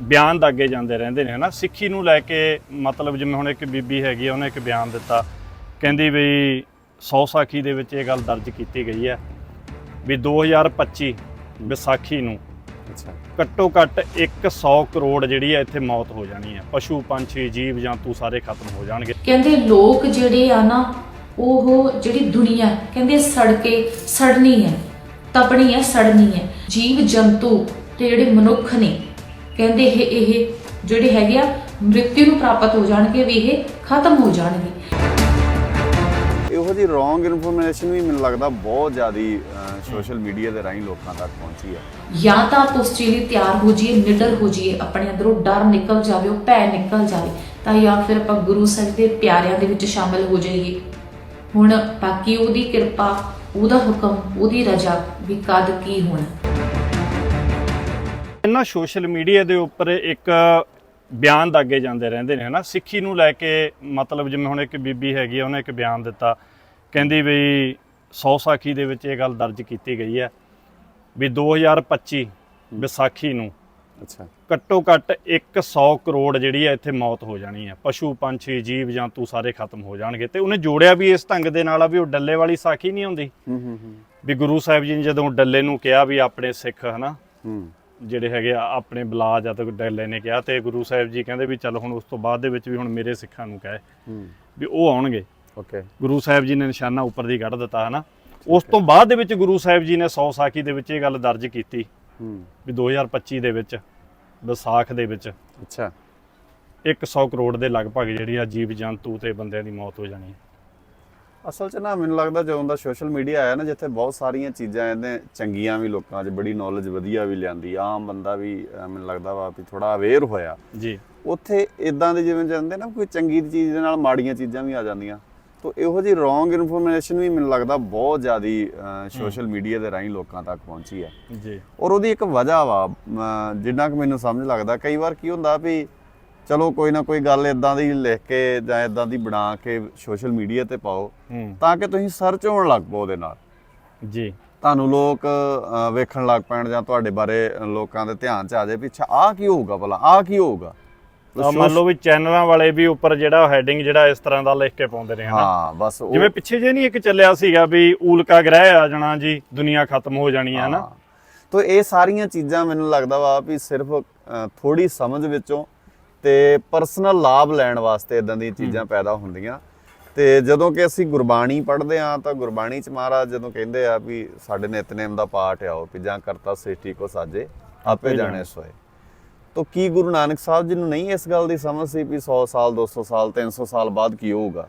ਬਿਆਨ ਦਾਗੇ ਜਾਂਦੇ ਰਹਿੰਦੇ ਨੇ ਹਨਾ? ਸਿੱਖੀ ਨੂੰ ਲੈ ਕੇ ਮਤਲਬ ਜਿਵੇਂ ਹੁਣ ਇੱਕ ਬੀਬੀ ਹੈਗੀ ਆ ਉਹਨੇ ਇੱਕ ਬਿਆਨ ਦਿੱਤਾ ਕਹਿੰਦੀ ਵੀ ਸੌ ਸਾਖੀ ਦੇ ਵਿੱਚ ਇਹ ਗੱਲ ਦਰਜ ਕੀਤੀ ਗਈ ਹੈ ਵੀ 2025 ਵਿਸਾਖੀ ਨੂੰ ਅੱਛਾ। ਘੱਟੋ ਘੱਟ 100 ਕਰੋੜ ਜਿਹੜੀ ਹੈ ਇੱਥੇ ਮੌਤ ਹੋ ਜਾਣੀ ਹੈ। ਪਸ਼ੂ ਪੰਛੀ ਜੀਵ ਜੰਤੂ ਸਾਰੇ ਖਤਮ ਹੋ ਜਾਣਗੇ। ਕਹਿੰਦੇ ਲੋਕ ਜਿਹੜੇ ਆ ਨਾ ਉਹ ਜਿਹੜੀ ਦੁਨੀਆ ਕਹਿੰਦੇ ਸੜ ਕੇ ਸੜਨੀ ਹੈ ਤਪਣੀ ਹੈ ਸੜਨੀ ਹੈ। ਜੀਵ ਜੰਤੂ ਤੇ ਜਿਹੜੇ ਮਨੁੱਖ ਨੇ ਕਹਿੰਦੇ ਇਹ ਇਹ ਜਿਹੜੇ ਹੈਗੇ ਆ ਮ੍ਰਿਤੂ ਨੂੰ ਪ੍ਰਾਪਤ ਹੋ ਜਾਣਗੇ ਵੀ ਇਹ ਖਤਮ ਹੋ ਜਾਣਗੇ। ਇਹੋ ਜੀ ਰੋਂਗ ਇਨਫੋਰਮੇਸ਼ਨ ਵੀ ਮੈਨੂੰ ਲੱਗਦਾ ਬਹੁਤ ਜ਼ਿਆਦੀ ਸੋਸ਼ਲ ਮੀਡੀਆ ਦੇ ਰਾਹੀਂ ਲੋਕਾਂ ਤੱਕ ਪਹੁੰਚੀ ਹੈ। ਜਾਂ ਤਾਂ ਆਪਾਂ ਉਸ ਚੀਜ਼ ਲਈ ਤਿਆਰ ਹੋ ਜਾਈਏ ਨਿਡਰ ਹੋ ਜਾਈਏ ਆਪਣੇ ਅੰਦਰੋਂ ਡਰ ਨਿਕਲ ਜਾਵੇ ਉਹ ਭੈ ਨਿਕਲ ਜਾਵੇ ਤਾਂ ਜਾਂ ਫਿਰ ਆਪਾਂ ਗੁਰੂ ਸਾਹਿਬ ਦੇ ਪਿਆਰਿਆਂ ਦੇ ਵਿੱਚ ਸ਼ਾਮਲ ਹੋ ਜਾਈਏ। ਹੁਣ ਬਾਕੀ ਉਹਦੀ ਕਿਰਪਾ ਉਹਦਾ ਹੁਕਮ ਉਹਦੀ ਰਜ਼ਾ ਵੀ ਕਦ ਕੀ ਹੋਣਾ। ਇਹਨਾਂ ਸੋਸ਼ਲ ਮੀਡੀਆ ਦੇ ਉੱਪਰ ਇੱਕ ਬਿਆਨ ਦਾਗੇ ਜਾਂਦੇ ਰਹਿੰਦੇ ਨੇ ਹਨਾ? ਸਿੱਖੀ ਨੂੰ ਲੈ ਕੇ ਮਤਲਬ ਜਿਵੇਂ ਹੁਣ ਇੱਕ ਬੀਬੀ ਹੈਗੀ ਆ ਉਹਨੇ ਇੱਕ ਬਿਆਨ ਦਿੱਤਾ ਕਹਿੰਦੀ ਵੀ ਸੌ ਸਾਖੀ ਦੇ ਵਿੱਚ ਇਹ ਗੱਲ ਦਰਜ ਕੀਤੀ ਗਈ ਹੈ ਵੀ 2025 ਵਿਸਾਖੀ ਨੂੰ ਅੱਛਾ। ਘੱਟੋ ਘੱਟ 100 ਕਰੋੜ ਜਿਹੜੀ ਹੈ ਇੱਥੇ ਮੌਤ ਹੋ ਜਾਣੀ ਹੈ। ਪਸ਼ੂ ਪੰਛੀ ਜੀਵ ਜੰਤੂ ਸਾਰੇ ਖਤਮ ਹੋ ਜਾਣਗੇ ਤੇ ਉਹਨੇ ਜੋੜਿਆ ਵੀ ਇਸ ਢੰਗ ਦੇ ਨਾਲ ਆ ਵੀ ਉਹ ਡੱਲੇ ਵਾਲੀ ਸਾਖੀ ਨਹੀਂ ਹੁੰਦੀ ਹੂੰ ਹੂੰ। ਵੀ ਗੁਰੂ ਸਾਹਿਬ ਜੀ ਨੇ ਜਦੋਂ ਡੱਲੇ ਨੂੰ ਕਿਹਾ ਵੀ ਆਪਣੇ ਸਿੱਖ ਹਨਾ? ਹੂੰ। ਜਿਹੜੇ ਹੈਗੇ ਆ ਆਪਣੇ ਬਲਾ ਜਦ ਡੱਲੇ ਨੇ ਕਿਹਾ ਤੇ ਗੁਰੂ ਸਾਹਿਬ ਜੀ ਕਹਿੰਦੇ ਵੀ ਚੱਲ ਹੁਣ ਉਸ ਤੋਂ ਬਾਅਦ ਦੇ ਵਿੱਚ ਵੀ ਹੁਣ ਮੇਰੇ ਸਿੱਖਾਂ ਨੂੰ ਕਹੇ ਵੀ ਉਹ ਆਉਣਗੇ। ਓਕੇ ਗੁਰੂ ਸਾਹਿਬ ਜੀ ਨੇ ਨਿਸ਼ਾਨਾ ਉੱਪਰ ਦੀ ਕੱਢ ਦਿੱਤਾ ਹਨਾ? ਉਸ ਤੋਂ ਬਾਅਦ ਦੇ ਵਿੱਚ ਗੁਰੂ ਸਾਹਿਬ ਜੀ ਨੇ 100 ਸਾਖੀ ਦੇ ਵਿੱਚ ਇਹ ਗੱਲ ਦਰਜ ਕੀਤੀ ਹੂੰ। ਵੀ 2025 ਦੇ ਵਿੱਚ ਵਿਸਾਖ ਦੇ ਵਿੱਚ ਅੱਛਾ। 100 ਕਰੋੜ ਦੇ ਲਗਭਗ ਜਿਹੜੀ ਆ ਜੀਵ ਜੰਤੂ ਤੇ ਬੰਦਿਆਂ ਦੀ ਮੌਤ ਹੋ ਜਾਣੀ ਹੈ। ਅਸਲ 'ਚ ਨਾ ਮੈਨੂੰ ਲੱਗਦਾ ਜਦੋਂ ਦਾ ਸੋਸ਼ਲ ਮੀਡੀਆ ਆਇਆ ਨਾ ਜਿੱਥੇ ਬਹੁਤ ਸਾਰੀਆਂ ਚੀਜ਼ਾਂ ਇਹਨੇ ਚੰਗੀਆਂ ਵੀ ਲੋਕਾਂ 'ਚ ਬੜੀ ਨੌਲੇਜ ਵਧੀਆ ਵੀ ਲਿਆਂਦੀ ਆਮ ਬੰਦਾ ਵੀ ਮੈਨੂੰ ਲੱਗਦਾ ਵਾ ਵੀ ਥੋੜਾ ਅਵੇਅਰ ਹੋਇਆ। ਜੀ। ਉੱਥੇ ਇਦਾਂ ਦੇ ਜਿਵੇਂ ਜਾਂਦੇ ਨਾ ਕੋਈ ਚੰਗੀ ਚੀਜ਼ ਦੇ ਨਾਲ ਮਾੜੀਆਂ ਚੀਜ਼ਾਂ ਵੀ ਆ ਜਾਂਦੀਆਂ। ਤੋ ਇਹੋ ਜੀ ਰੋਂਗ ਇਨਫੋਰਮੇਸ਼ਨ ਵੀ ਮੈਨੂੰ ਲੱਗਦਾ ਬਹੁਤ ਜ਼ਿਆਦੀ ਸੋਸ਼ਲ ਮੀਡੀਆ ਦੇ ਰਾਹੀਂ ਲੋਕਾਂ ਤੱਕ ਪਹੁੰਚੀ ਹੈ। ਜੀ। ਔਰ ਉਹਦੀ ਇੱਕ ਵਜ੍ਹਾ ਵਾ ਜਿੰਨਾ ਕਿ ਮੈਨੂੰ ਸਮਝ ਲੱਗਦਾ ਕਈ ਵਾਰ ਕੀ ਹੁੰਦਾ ਵੀ ਚਲੋ ਕੋਈ ਨਾ ਕੋਈ ਗੱਲ ਇਦਾਂ ਦੀ ਲਿਖ ਕੇ ਜਾਂ ਇਦਾਂ ਦੀ ਬਣਾ ਕੇ ਸੋਸ਼ਲ ਮੀਡੀਆ ਤੇ ਪਾਓ ਤਾਂ ਕਿ ਤੁਸੀਂ ਸਰਚ ਹੋਣ ਲੱਗ ਪਓ ਉਹਦੇ ਨਾਲ। ਜੀ। ਤੁਹਾਨੂੰ ਲੋਕ ਵੇਖਣ ਲੱਗ ਪੈਣ ਜਾਂ ਤੁਹਾਡੇ ਬਾਰੇ ਲੋਕਾਂ ਦੇ ਧਿਆਨ ਚ ਆ ਜਾਏ ਵੀ ਅੱਛਾ ਆਹ ਕੀ ਹੋਊਗਾ ਭਲਾ ਆਹ ਕੀ ਹੋਊਗਾ। ਮੰਨ ਲਓ ਵੀ ਚੈਨਲਾਂ ਵਾਲੇ ਵੀ ਉੱਪਰ ਜਿਹੜਾ ਹੈਡਿੰਗ ਜਿਹੜਾ ਇਸ ਤਰ੍ਹਾਂ ਦਾ ਲਿਖ ਕੇ ਪਾਉਂਦੇ ਨੇ ਹਨਾ? ਹਾਂ ਬਸ ਜਿਵੇਂ ਪਿੱਛੇ ਜੇ ਨਹੀਂ ਇੱਕ ਚੱਲਿਆ ਸੀਗਾ ਵੀ ਊਲਕਾ ਗ੍ਰਹਿ ਆ ਜਾਣਾ ਜੀ ਦੁਨੀਆ ਖਤਮ ਹੋ ਜਾਣੀ ਹੈ ਨਾ। ਤੋ ਇਹ ਸਾਰੀਆਂ ਚੀਜ਼ਾਂ ਮੈਨੂੰ ਲੱਗਦਾ ਵਾ ਵੀ ਸਿਰਫ ਥੋੜੀ ਸਮਝ ਵਿੱਚੋਂ ਤੇ ਪਰਸਨਲ ਲਾਭ ਲੈਣ ਵਾਸਤੇ ਇਦਾਂ ਦੀਆਂ ਚੀਜ਼ਾਂ ਪੈਦਾ ਹੁੰਦੀਆਂ। ਤੇ ਜਦੋਂ ਕਿ ਅਸੀਂ ਗੁਰਬਾਣੀ ਪੜ੍ਹਦੇ ਆ ਤਾਂ ਗੁਰਬਾਣੀ ਚ ਮਹਾਰਾਜ ਜਦੋਂ ਕਹਿੰਦੇ ਆ ਵੀ ਸਾਡੇ ਨਿਤਨੇਮ ਦਾ ਪਾਠ ਆਓ ਵੀ ਜਾਂ ਕਰਤਾ ਸ੍ਰਿਸ਼ਟੀ ਕੋ ਸਾਜੇ ਆਪੇ ਜਾਣੇ ਸੋਏ। ਤੋ ਕੀ ਗੁਰੂ ਨਾਨਕ ਸਾਹਿਬ ਜੀ ਨੂੰ ਨਹੀਂ ਇਸ ਗੱਲ ਦੀ ਸਮਝ ਸੀ ਵੀ 100 ਸਾਲ 200 ਸਾਲ 300 ਸਾਲ ਬਾਅਦ ਕੀ ਹੋਊਗਾ?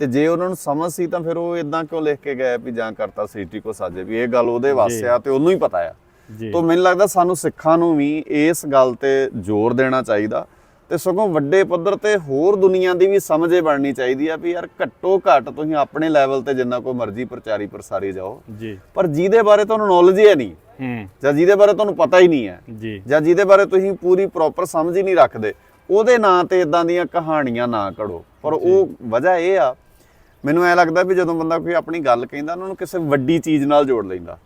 ਤੇ ਜੇ ਉਹਨਾਂ ਨੂੰ ਸਮਝ ਸੀ ਤਾਂ ਫਿਰ ਉਹ ਇਦਾਂ ਕਿਉਂ ਲਿਖ ਕੇ ਗਏ ਵੀ ਜਾਂ ਕਰਤਾ ਸ੍ਰਿਸ਼ਟੀ ਕੋ ਸਾਜੇ? ਵੀ ਇਹ ਗੱਲ ਉਹਦੇ ਵਾਸਤੇ ਆ ਤੇ ਉਹਨੂੰ ਹੀ ਪਤਾ ਆ। ਤੋਂ ਮੈਨੂੰ ਲੱਗਦਾ ਸਾਨੂੰ ਸਿੱਖਾਂ ਨੂੰ ਵੀ ਇਸ ਗੱਲ ਤੇ ਜ਼ੋਰ ਦੇਣਾ ਚਾਹੀਦਾ ਤੇ ਸਗੋਂ ਵੱਡੇ ਪੱਧਰ ਤੇ ਹੋਰ ਦੁਨੀਆ ਦੀ ਵੀ ਸਮਝ ਬਣਨੀ ਚਾਹੀਦੀ ਆ ਵੀ ਯਾਰ ਘੱਟੋ ਘੱਟ ਤੁਸੀਂ ਆਪਣੇ ਲੈਵਲ ਤੇ ਜਿੰਨਾ ਕੋਈ ਮਰਜ਼ੀ ਪ੍ਰਚਾਰੀ ਪ੍ਰਸਾਰੀ ਜਾਓ। ਜੀ। ਪਰ ਜਿਹਦੇ ਬਾਰੇ ਤੁਹਾਨੂੰ ਨੌਲੇਜ ਹੀ ਨਹੀਂ ਹੂੰ। ਜਾਂ ਜਿਹਦੇ ਬਾਰੇ ਤੁਹਾਨੂੰ ਪਤਾ ਹੀ ਨਹੀਂ ਹੈ ਜੀ। ਜਾਂ ਜਿਹਦੇ ਬਾਰੇ ਤੁਸੀਂ ਪੂਰੀ ਪ੍ਰੋਪਰ ਸਮਝ ਹੀ ਨਹੀਂ ਰੱਖਦੇ ਉਹਦੇ ਨਾਂ ਤੇ ਇਦਾਂ ਦੀਆਂ ਕਹਾਣੀਆਂ ਨਾ ਕੜੋ ਪਰ ਉਹ ਵਜ੍ਹਾ ਇਹ ਆ ਮੈਨੂੰ ਐ ਲੱਗਦਾ ਵੀ ਜਦੋਂ ਬੰਦਾ ਕੋਈ ਆਪਣੀ ਗੱਲ ਕਹਿੰਦਾ ਉਹਨਾਂ ਨੂੰ ਕਿਸੇ ਵੱਡੀ ਚੀਜ਼ ਨਾਲ ਜੋੜ ਲੈਂਦਾ।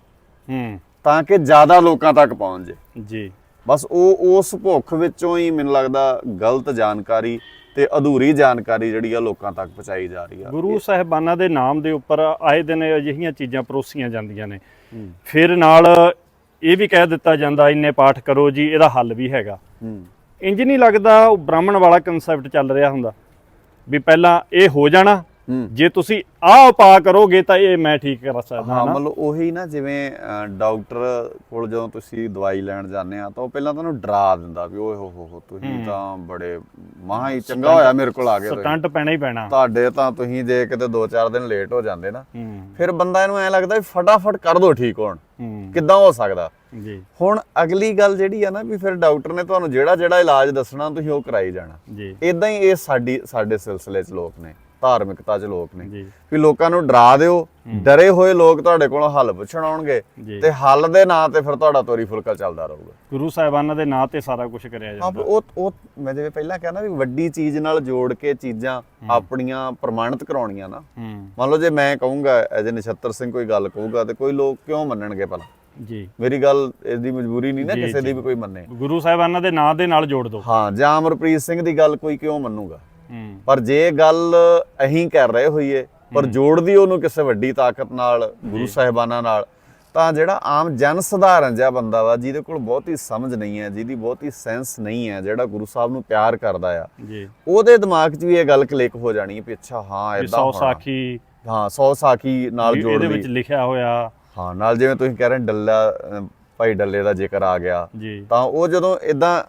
ਹੂੰ। ਤਾਂ ਕਿ ਜ਼ਿਆਦਾ ਲੋਕਾਂ ਤੱਕ ਪਹੁੰਚ ਜੇ ਜੀ। ਬਸ ਉਹ ਉਸ ਭੁੱਖ ਵਿੱਚੋਂ ਹੀ ਮੈਨੂੰ ਲੱਗਦਾ ਗਲਤ ਜਾਣਕਾਰੀ ਤੇ ਅਧੂਰੀ ਜਾਣਕਾਰੀ ਜਿਹੜੀ ਆ ਲੋਕਾਂ ਤੱਕ ਪਹੁੰਚਾਈ ਜਾ ਰਹੀ ਆ। ਗੁਰੂ ਸਾਹਿਬਾਨਾਂ ਦੇ ਨਾਮ ਦੇ ਉੱਪਰ ਆਏ ਦਿਨ ਅਜਿਹੀਆਂ ਚੀਜ਼ਾਂ ਪਰੋਸੀਆਂ ਜਾਂਦੀਆਂ ਨੇ। ਫਿਰ ਨਾਲ ਇਹ ਵੀ ਕਹਿ ਦਿੱਤਾ ਜਾਂਦਾ ਇੰਨੇ ਪਾਠ ਕਰੋ ਜੀ ਇਹਦਾ ਹੱਲ ਵੀ ਹੈਗਾ। ਇੰਜ ਨਹੀਂ ਲੱਗਦਾ ਉਹ ਬ੍ਰਾਹਮਣ ਵਾਲਾ ਕਨਸੈਪਟ ਚੱਲ ਰਿਹਾ ਹੁੰਦਾ ਵੀ ਪਹਿਲਾਂ ਇਹ ਹੋ ਜਾਣਾ ਜੇ ਤੁਸੀਂ ਆਹ ਉਪਾਅ ਕਰੋਗੇ ਤਾਂ ਇਹ ਮੈਂ ਠੀਕ ਕਰ ਸਕਦਾ ਹਾਂ ਮਤਲਬ ਉਹੀ ਨਾ ਜਿਵੇਂ ਡਾਕਟਰ ਕੋਲ ਜਦੋਂ ਤੁਸੀਂ ਦਵਾਈ ਲੈਣ ਜਾਂਦੇ ਆ ਤਾਂ ਉਹ ਪਹਿਲਾਂ ਤੁਹਾਨੂੰ ਡਰਾ ਦਿੰਦਾ ਵੀ ਓਏ ਹੋ ਹੋ ਹੋ ਤੁਸੀਂ ਤਾਂ ਬੜੇ ਮਹਾ ਹੀ ਚੰਗਾ ਹੋਇਆ ਮੇਰੇ ਕੋਲ ਆ ਗਏ। ਸਟੰਟ ਪੈਣਾ ਹੀ ਪੈਣਾ। ਤੁਹਾਡੇ ਤਾਂ ਤੁਸੀਂ ਜੇ ਕਿਤੇ 2-4 ਦਿਨ ਲੇਟ ਹੋ ਜਾਂਦੇ ਨਾ ਫਿਰ ਬੰਦਾ ਇਹਨੂੰ ਐ ਲੱਗਦਾ ਵੀ ਫਟਾਫਟ ਕਰ ਦੋ ਠੀਕ ਹੋਣ। ਕਿੱਦਾਂ ਹੋ ਸਕਦਾ? ਜੀ। ਹੁਣ ਅਗਲੀ ਗੱਲ ਜਿਹੜੀ ਆ ਨਾ ਵੀ ਫਿਰ ਡਾਕਟਰ ਨੇ ਤੁਹਾਨੂੰ ਜਿਹੜਾ ਜਿਹੜਾ ਇਲਾਜ ਦੱਸਣਾ ਤੁਸੀਂ ਉਹ ਕਰਾਈ ਜਾਣਾ। ਜੀ। ਇਦਾਂ ਹੀ ਇਹ ਸਾਡੀ ਸਾਡੇ ਸਿਲਸਿਲੇ 'ਚ ਲੋਕ ਨੇ। ਧਾਰਮਿਕਤਾ 'ਚ ਲੋਕ ਨੇ। ਵੀ ਲੋਕਾਂ ਨੂੰ ਡਰਾ ਦਿਓ ਡਰੇ ਹੋਏ ਲੋਕ ਤੁਹਾਡੇ ਕੋਲੋਂ ਹੱਲ ਪੁੱਛਣ ਆਉਣਗੇ ਤੇ ਹੱਲ ਦੇ ਨਾਂ ਤੇ ਫਿਰ ਤੁਹਾਡਾ ਤੋਰੀ ਫੁਲਕਾ ਚੱਲਦਾ ਰਹੂਗਾ। ਗੁਰੂ ਸਾਹਿਬਾਨਾਂ ਦੇ ਨਾਂ ਤੇ ਸਾਰਾ ਕੁਝ ਕਰਿਆ ਹਾਂ ਜਾਂਦਾ। ਉਹ ਉਹ ਮੈਂ ਜਿਵੇਂ ਪਹਿਲਾਂ ਕਿਹਾ ਨਾ ਵੀ ਵੱਡੀ ਚੀਜ਼ ਨਾਲ ਜੋੜ ਕੇ ਚੀਜ਼ਾਂ ਆਪਣੀਆਂ ਪ੍ਰਮਾਣਿਤ ਕਰਾਉਣੀਆਂ ਨਾ। ਹੂੰ। ਮੰਨ ਲਓ ਜੇ ਮੈਂ ਕਹੂੰਗਾ ਐਜ ਨਛੱਤਰ ਸਿੰਘ ਕੋਈ ਗੱਲ ਕਹੂਗਾ ਤੇ ਕੋਈ ਲੋਕ ਕਿਉਂ ਮੰਨਣਗੇ ਭਲਾ? ਜੀ। ਮੇਰੀ ਗੱਲ ਇਹਦੀ ਮਜਬੂਰੀ ਨਹੀਂ ਨਾ ਕਿਸੇ ਦੀ। ਵੀ ਕੋਈ ਮੰਨੇ। ਗੁਰੂ ਸਾਹਿਬਾਨਾਂ ਦੇ ਨਾਂ ਦੇ ਨਾਲ ਜੋੜ ਦਿਓ। ਹਾਂ ਜਾਂ ਅਮਰਪ੍ਰੀਤ ਸਿੰਘ ਦੀ ਗੱਲ ਕੋਈ ਕਿਉਂ ਮੰਨੂਗਾ? ਹੂੰ ਪਰ ਜੇ ਗੱਲ ਅਹੀਂ ਕਰ ਰਹੇ ਹੋਈਏ ਪਰ ਜੋੜਦੀ ਉਹਨੂੰ ਕਿਸੇ ਵੱਡੀ ਤਾਕਤ ਨਾਲ ਗੁਰੂ ਸਾਹਿਬਾਨਾਂ ਨਾਲ ਤਾਂ ਜਿਹੜਾ ਆਮ ਜਨ ਸਧਾਰਨ ਜਿਹਾ ਬੰਦਾ ਵਾ ਜਿਹਦੇ ਕੋਲ ਬਹੁਤੀ ਸਮਝ ਨਹੀਂ ਹੈ ਜਿਹਦੀ ਬਹੁਤੀ ਸੈਂਸ ਨਹੀਂ ਹੈ ਜਿਹੜਾ ਗੁਰੂ ਸਾਹਿਬ ਨੂੰ ਪਿਆਰ ਕਰਦਾ ਆ ਜੀ। ਉਹਦੇ ਦਿਮਾਗ 'ਚ ਵੀ ਇਹ ਗੱਲ ਕਲਿੱਕ ਹੋ ਜਾਣੀ ਹੈ ਅੱਛਾ ਹਾਂ ਇਦਾਂ ਸੌ ਹੋਣਾ। ਸਾਖੀ ਹਾਂ ਸੌ ਸਾਖੀ ਨਾਲ ਜੋੜ ਇਹਦੇ ਲਈ ਵਿੱਚ ਲਿਖਿਆ ਹੋਇਆ। ਹਾਂ ਨਾਲ ਜਿਵੇਂ ਤੁਸੀਂ ਕਹਿ ਰਹੇ ਡੱਲਾ ਭਾਈ ਡੱਲੇ ਦਾ ਜ਼ਿਕਰ ਆ ਗਿਆ। ਤਾਂ ਉਹ ਜਦੋਂ ਇਦਾਂ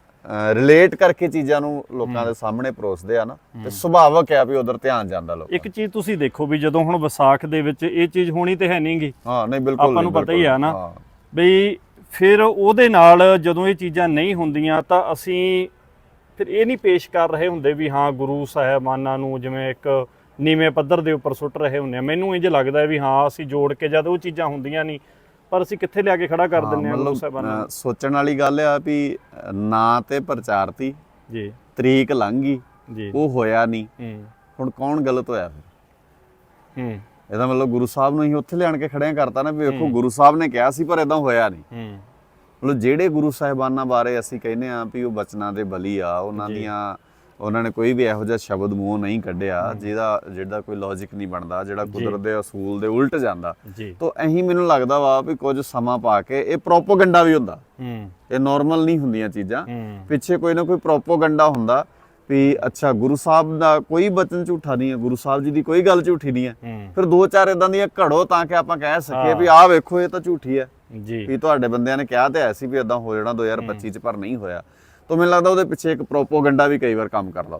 ਰਿਲੇਟ ਕਰਕੇ ਚੀਜ਼ਾਂ ਨੂੰ ਲੋਕਾਂ ਦੇ ਸਾਹਮਣੇ ਪਰੋਸਦੇ ਆ ਨਾ ਤੇ ਸੁਭਾਵਕ ਹੈ ਵੀ ਉਧਰ ਧਿਆਨ ਜਾਂਦਾ ਲੋਕਾਂ ਇੱਕ ਚੀਜ਼ ਤੁਸੀਂ ਦੇਖੋ ਵੀ ਜਦੋਂ ਹੁਣ ਵਿਸਾਖ ਦੇ ਵਿੱਚ ਇਹ ਚੀਜ਼ ਹੋਣੀ ਤੇ ਹੈ ਨਹੀਂਗੀ ਹਾਂ ਨਹੀਂ ਬਿਲਕੁਲ ਆਪਾਂ ਨੂੰ ਪਤਾ ਹੀ ਆ ਨਾ। ਬਈ ਫਿਰ ਉਹਦੇ ਨਾਲ ਜਦੋਂ ਇਹ ਚੀਜ਼ਾਂ ਨਹੀਂ ਹੁੰਦੀਆਂ ਤਾਂ ਅਸੀਂ ਫਿਰ ਇਹ ਨਹੀਂ ਪੇਸ਼ ਕਰ ਰਹੇ ਹੁੰਦੇ ਵੀ ਹਾਂ ਗੁਰੂ ਸਾਹਿਬਾਨਾਂ ਨੂੰ ਜਿਵੇਂ ਇੱਕ ਨੀਵੇਂ ਪੱਧਰ ਦੇ ਉੱਪਰ ਸੁੱਟ ਰਹੇ ਹੁੰਦੇ ਆ। ਮੈਨੂੰ ਇੰਜ ਲੱਗਦਾ ਵੀ ਹਾਂ ਅਸੀਂ ਜੋੜ ਕੇ ਜਦ ਉਹ ਚੀਜ਼ਾਂ ਹੁੰਦੀਆਂ ਨਹੀਂ ਪਰ ਅਸੀਂ ਕਿੱਥੇ ਲਿਆ ਕੇ ਖੜਾ ਕਰ ਦਿੰਦੇ ਆ ਗੁਰੂ ਸਾਹਿਬਾਨਾਂ ਸੋਚਣ ਵਾਲੀ ਗੱਲ ਆ ਵੀ ਨਾਂ ਤੇ ਪ੍ਰਚਾਰਤੀ ਜੀ। ਤਰੀਕ ਲੰਘ ਗਈ ਜੀ। ਉਹ ਹੋਇਆ ਨਹੀਂ। ਹੁਣ ਕੌਣ ਗਲਤ ਹੋਇਆ ਫਿਰ? ਹੂੰ। ਇਹਦਾ ਮਤਲਬ ਗੁਰੂ ਸਾਹਿਬ ਨੂੰ ਹੀ ਉੱਥੇ ਲਿਆਣ ਕੇ ਖੜਿਆ ਕਰਤਾ ਨਾ ਵੀ ਵੇਖੋ ਗੁਰੂ ਸਾਹਿਬ ਨੇ ਕਿਹਾ ਸੀ ਪਰ ਇਦਾਂ ਹੋਇਆ ਨਹੀਂ। ਹੂੰ। ਮਤਲਬ ਜਿਹੜੇ ਗੁਰੂ ਸਾਹਿਬਾਨਾਂ ਬਾਰੇ ਅਸੀਂ ਕਹਿੰਦੇ ਆ ਵੀ ਉਹ ਬਚਨਾਂ ਦੇ ਬਲੀ ਆ ਉਹਨਾਂ ਦੀਆਂ ਉਹਨਾਂ ਨੇ ਕੋਈ ਵੀ ਇਹੋ ਜਿਹਾ ਸ਼ਬਦ ਮੂੰਹ ਨਹੀਂ ਕੱਢਿਆ ਜਿਹਦਾ ਜਿਹੜਾ ਕੋਈ ਲੌਜੀਕ ਨਹੀਂ ਬਣਦਾ ਜਿਹੜਾ ਕੁਦਰਤ ਦੇ ਅਸੂਲ ਦੇ ਉਲਟ ਜਾਂਦਾ। ਤਾਂ ਅਹੀਂ ਮੈਨੂੰ ਲੱਗਦਾ ਵਾ ਵੀ ਕੁਝ ਸਮਾਂ ਪਾ ਕੇ ਇਹ ਪ੍ਰੋਪੋਗੰਡਾ ਵੀ ਹੁੰਦਾ। ਇਹ ਨਾਰਮਲ ਨਹੀਂ ਹੁੰਦੀਆਂ ਚੀਜ਼ਾਂ। ਪਿੱਛੇ ਕੋਈ ਨਾ ਕੋਈ ਪ੍ਰੋਪੋਗੰਡਾ ਹੁੰਦਾ ਵੀ ਅੱਛਾ ਗੁਰੂ ਸਾਹਿਬ ਦਾ ਕੋਈ ਬਚਨ ਝੂਠਾ ਨਹੀਂ ਹੈ ਗੁਰੂ ਸਾਹਿਬ ਜੀ ਦੀ ਕੋਈ ਗੱਲ ਝੂਠੀ ਨਹੀਂ ਹੈ। ਫਿਰ ਦੋ ਚਾਰ ਇਦਾਂ ਦੀਆਂ ਘੜੋ ਤਾਂ ਕਿ ਆਪਾਂ ਕਹਿ ਸਕੀਏ। ਵੀ ਆਹ ਵੇਖੋ ਇਹ ਤਾਂ ਝੂਠੀ ਹੈ। ਜੀ। ਵੀ ਤੁਹਾਡੇ ਬੰਦਿਆਂ ਨੇ ਕਿਹਾ ਤੇ ਐ ਸੀ ਵੀ ਇਦਾਂ ਹੋ ਜਾਣਾ 2025 ਚ ਪਰ ਨਹੀਂ ਹੋਇਆ। ਤਾਂ ਮੈਨੂੰ ਲੱਗਦਾ ਉਹਦੇ ਪਿੱਛੇ ਇੱਕ ਪ੍ਰੋਪੋਗੰਡਾ ਵੀ ਕਈ ਵਾਰ ਕੰਮ ਕਰਦਾ